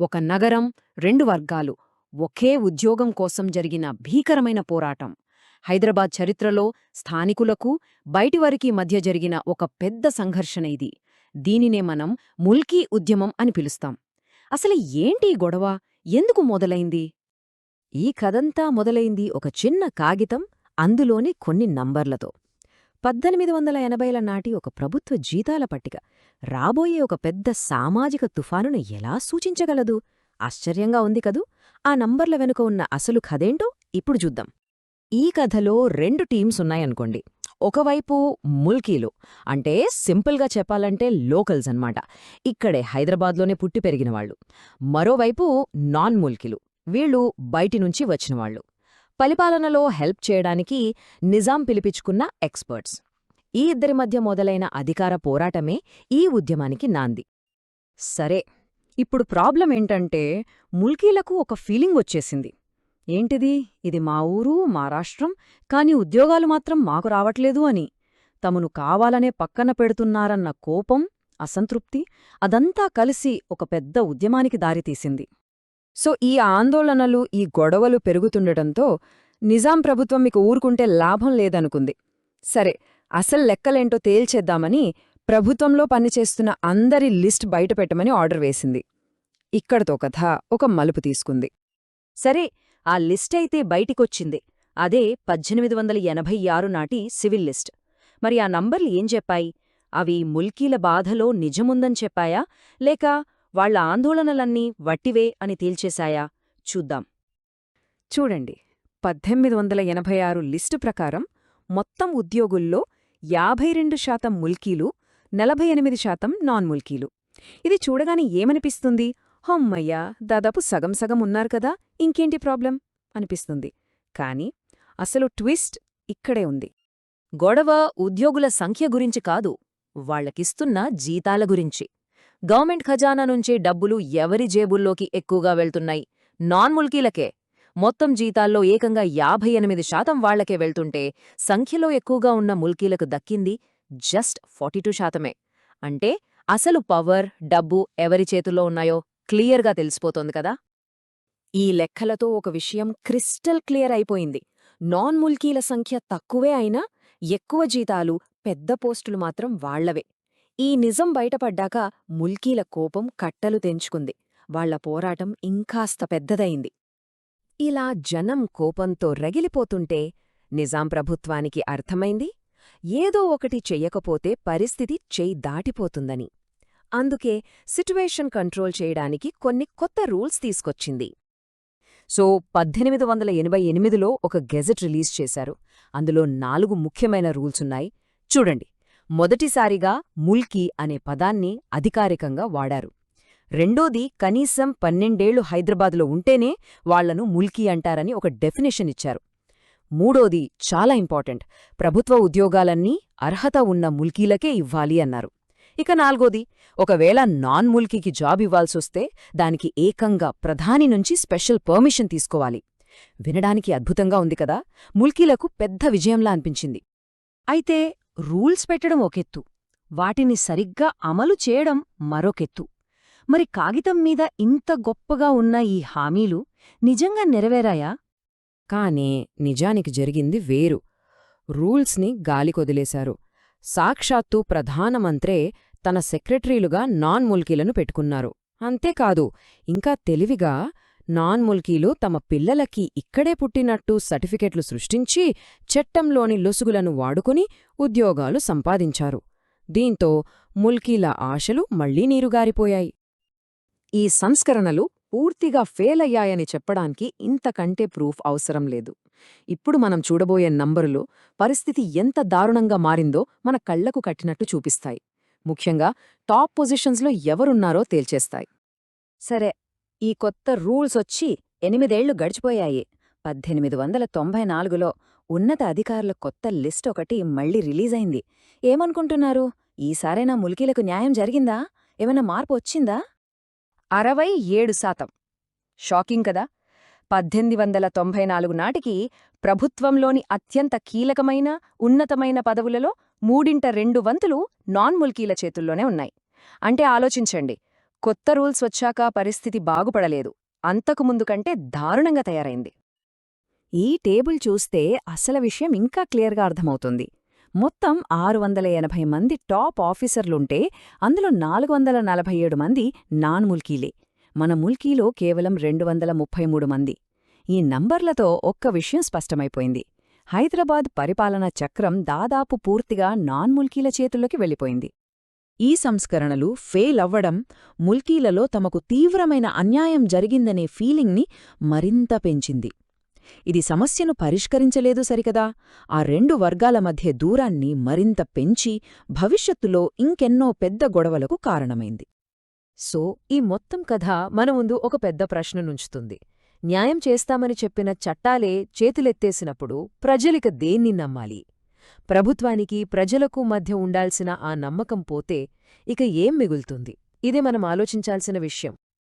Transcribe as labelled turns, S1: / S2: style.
S1: ఒక నగరం రెండు వర్గాలు ఒకే ఉద్యోగం కోసం జరిగిన భీకరమైన పోరాటం. హైదరాబాద్ చరిత్రలో స్థానికులకు బయటివారికి మధ్య జరిగిన ఒక పెద్ద సంఘర్షణ ఇది. దీనినే మనం ముల్కీ ఉద్యమం అని పిలుస్తాం. అసలు ఏంటి గొడవ? ఎందుకు మొదలైంది? ఈ కథంతా మొదలైంది ఒక చిన్న కాగితం అందులోని కొన్ని నంబర్లతో. పద్దెనిమిది వందల ఎనభైల నాటి ఒక ప్రభుత్వ జీతాల పట్టిక. రాబోయే ఒక పెద్ద సామాజిక తుఫానును ఎలా సూచించగలదు? ఆశ్చర్యంగా ఉంది కదూ? ఆ నంబర్ల వెనుక ఉన్న అసలు కథేంటో ఇప్పుడు చూద్దాం. ఈ కథలో రెండు టీమ్స్ ఉన్నాయనుకోండి. ఒకవైపు ముల్కీలు. అంటే సింపుల్గా చెప్పాలంటే లోకల్స్ అన్నమాట. ఇక్కడే హైదరాబాద్లోనే పుట్టి పెరిగినవాళ్ళు మరోవైపు నాన్ ముల్కీలు వీళ్ళు బయటి నుంచి వచ్చినవాళ్ళు పరిపాలనలో హెల్ప్ చేయడానికి నిజాం పిలిపించుకున్న ఎక్స్పర్ట్స్. ఈ ఇద్దరి మధ్య మొదలైన అధికార పోరాటమే ఈ ఉద్యమానికి నాంది. సరే ఇప్పుడు ప్రాబ్లం ఏంటంటే ముల్కీలకు ఒక ఫీలింగ్ వచ్చేసింది. ఏంటిది? ఇది మా ఊరు మా రాష్ట్రం కాని ఉద్యోగాలు మాత్రం మాకు రావట్లేదు అని. తమను కావాలనే పక్కన పెడుతున్నారన్న కోపం అసంతృప్తి అదంతా కలిసి ఒక పెద్ద ఉద్యమానికి దారితీసింది. సో ఈ ఆందోళనలు ఈ గొడవలు పెరుగుతుండటంతో నిజాం ప్రభుత్వం మీకు ఊరుకుంటే లాభం లేదనుకుంది. సరే అసలు లెక్కలేంటో తేల్చేద్దామని ప్రభుత్వంలో పనిచేస్తున్న అందరి లిస్ట్ బయటపెట్టమని ఆర్డర్ వేసింది. ఇక్కడతో కథ ఒక మలుపు తీసుకుంది. సరే ఆ లిస్ట్ అయితే బయటికొచ్చింది. అదే పద్దెనిమిది వందల ఎనభై ఆరు నాటి సివిల్ లిస్ట్. మరి ఆ నంబర్లు ఏం చెప్పాయి? అవి ముల్కీల బాధలో నిజముందని చెప్పాయా? లేక వాళ్ళ ఆందోళనలన్నీ వట్టివే అని తేల్చేశాయా? చూద్దాం. చూడండి. పద్దెనిమిది వందల ఎనభై ఆరు లిస్టు ప్రకారం మొత్తం ఉద్యోగుల్లో యాభై రెండు శాతం ముల్కీలు నలభై ఎనిమిది శాతం నాన్ ముల్కీలు ఇది చూడగానే ఏమనిపిస్తుంది? హమ్మయ్యా దాదాపు సగం సగం ఉన్నారు కదా ఇంకేంటి ప్రాబ్లం? అనిపిస్తుంది. కాని అసలు ట్విస్ట్ ఇక్కడే ఉంది. గొడవ ఉద్యోగుల సంఖ్య గురించి కాదు వాళ్ళకిస్తున్న జీతాల గురించి. గవర్నమెంట్ ఖజానా నుంచే డబ్బులు ఎవరి జేబుల్లోకి ఎక్కువగా వెళ్తున్నాయి? నాన్ ముల్కీలకే మొత్తం జీతాల్లో ఏకంగా యాభై ఎనిమిది శాతం వాళ్ళకే వెళ్తుంటే సంఖ్యలో ఎక్కువగా ఉన్న ముల్కీలకు దక్కింది జస్ట్ ఫార్టీ శాతమే. అంటే అసలు పవర్ డబ్బు ఎవరి చేతుల్లో ఉన్నాయో క్లియర్గా తెలిసిపోతోంది కదా? ఈ లెక్కలతో ఒక విషయం క్రిస్టల్ క్లియర్ అయిపోయింది. నాన్ ముల్కీల సంఖ్య తక్కువే అయినా ఎక్కువ జీతాలు పెద్ద పోస్టులు మాత్రం వాళ్ళవే. ఈ నిజం బయటపడ్డాక ముల్కీల కోపం కట్టలు తెంచుకుంది. వాళ్ళ పోరాటం ఇంకాస్త పెద్దదయింది ఇలా జనం కోపంతో రగిలిపోతుంటే నిజాం ప్రభుత్వానికి అర్థమైంది. ఏదో ఒకటి చెయ్యకపోతే పరిస్థితి చేయి దాటిపోతుందని. అందుకే సిట్యువేషన్ కంట్రోల్ చేయడానికి కొన్ని కొత్త రూల్స్ తీసుకొచ్చింది. సో పద్దెనిమిది వందల ఎనభై ఎనిమిదిలో ఒక గెజెట్ రిలీజ్ చేశారు. అందులో నాలుగు ముఖ్యమైన రూల్సున్నాయి చూడండి. మొదటిసారిగా ముల్కీ అనే పదాన్ని అధికారికంగా వాడారు. రెండోది కనీసం పన్నెండేళ్ళు హైదరాబాదులో ఉంటేనే వాళ్ళను ముల్కీ అంటారని ఒక డెఫినేషన్ ఇచ్చారు. మూడోది చాలా ఇంపార్టెంట్. ప్రభుత్వ ఉద్యోగాలన్నీ అర్హత ఉన్న ముల్కీలకే ఇవ్వాలి అన్నారు. ఇక నాల్గోది ఒకవేళ నాన్ ముల్కీకి జాబ్ ఇవ్వాల్సొస్తే దానికి ఏకంగా ప్రధాని నుంచి స్పెషల్ పర్మిషన్ తీసుకోవాలి. వినడానికి అద్భుతంగా ఉంది కదా ముల్కీలకు పెద్ద విజయంలా అనిపించింది. అయితే రూల్స్ పెట్టడం ఒకెత్తు. వాటిని సరిగ్గా అమలు చేయడం మరొకెత్తు. మరి కాగితం మీద ఇంత గొప్పగా ఉన్న ఈ హామీలు నిజంగా నెరవేరాయా? కానే నిజానికి జరిగింది వేరు. రూల్స్ని గాలికొదిలేశారు సాక్షాత్తు ప్రధానమంత్రే తన సెక్రటరీలుగా నాన్ ముల్కీలను పెట్టుకున్నారు. అంతేకాదు ఇంకా తెలివిగా నాన్ ముల్కీలు తమ పిల్లలకి ఇక్కడే పుట్టినట్టు సర్టిఫికెట్లు సృష్టించి చట్టంలోని లొసుగులను వాడుకుని ఉద్యోగాలు సంపాదించారు. దీంతో ముల్కీల ఆశలు మళ్ళీ నీరుగారిపోయాయి. ఈ సంస్కరణలు పూర్తిగా ఫెయిల్ అయ్యాయని చెప్పడానికి ఇంతకంటే ప్రూఫ్ అవసరం లేదు. ఇప్పుడు మనం చూడబోయే నంబరులు పరిస్థితి ఎంత దారుణంగా మారిందో మన కళ్ళకు కట్టినట్టు చూపిస్తాయి. ముఖ్యంగా టాప్ పొజిషన్స్లో ఎవరున్నారో తేల్చేస్తాయి. సరే ఈ కొత్త రూల్స్ వచ్చి ఎనిమిదేళ్ళు గడిచిపోయాయి. పద్దెనిమిది వందల తొంభై నాలుగులో ఉన్నత అధికారుల కొత్త లిస్ట్ ఒకటి మళ్ళీ రిలీజైంది. ఏమనుకుంటున్నారు? ఈసారైనా ములికీలకు న్యాయం జరిగిందా? ఏమైనా మార్పు వచ్చిందా? అరవై ఏడు శాతం. షాకింగ్ కదా? పద్దెనిమిది వందల తొంభై నాలుగు నాటికి ప్రభుత్వంలోని అత్యంత కీలకమైన ఉన్నతమైన పదవులలో మూడింట రెండు వంతులు నాన్ ముల్కీల చేతుల్లోనే ఉన్నాయి. అంటే ఆలోచించండి కొత్త రూల్స్ వచ్చాక పరిస్థితి బాగుపడలేదు. అంతకుముందు కంటే దారుణంగా తయారైంది. ఈ టేబుల్ చూస్తే అసలు విషయం ఇంకా క్లియర్గా అర్థమవుతుంది. మొత్తం ఆరు వందల ఎనభై మంది టాప్ ఆఫీసర్లుంటే అందులో నాలుగు వందల నలభై ఏడు మంది నాన్ ముల్కీలే. మన ముల్కీలో కేవలం రెండు వందల ముప్పై మూడు మంది. ఈ నంబర్లతో ఒక్క విషయం స్పష్టమైపోయింది. హైదరాబాద్ పరిపాలనా చక్రం దాదాపు పూర్తిగా నాన్ ముల్కీల చేతుల్లోకి వెళ్ళిపోయింది.
S2: ఈ సంస్కరణలు ఫెయిల్ అవ్వడం ముల్కీలలో తమకు తీవ్రమైన అన్యాయం జరిగిందనే ఫీలింగ్ని మరింత పెంచింది. ఇది సమస్యను పరిష్కరించలేదు సరికదా. ఆ రెండు వర్గాల మధ్య దూరాన్ని మరింత పెంచి భవిష్యత్తులో ఇంకెన్నో పెద్ద గొడవలకు కారణమైంది.
S1: సో ఈ మొత్తం కథ మన ముందు ఒక పెద్ద ప్రశ్న నుంచుతుంది. న్యాయం చేస్తామని చెప్పిన చట్టాలే చేతులెత్తేసినప్పుడు ప్రజలిక దేన్ని నమ్మాలి? ప్రభుత్వానికి ప్రజలకు మధ్య ఉండాల్సిన ఆ నమ్మకం పోతే ఇక ఏం మిగులుతుంది? ఇదే మనం ఆలోచించాల్సిన విషయం.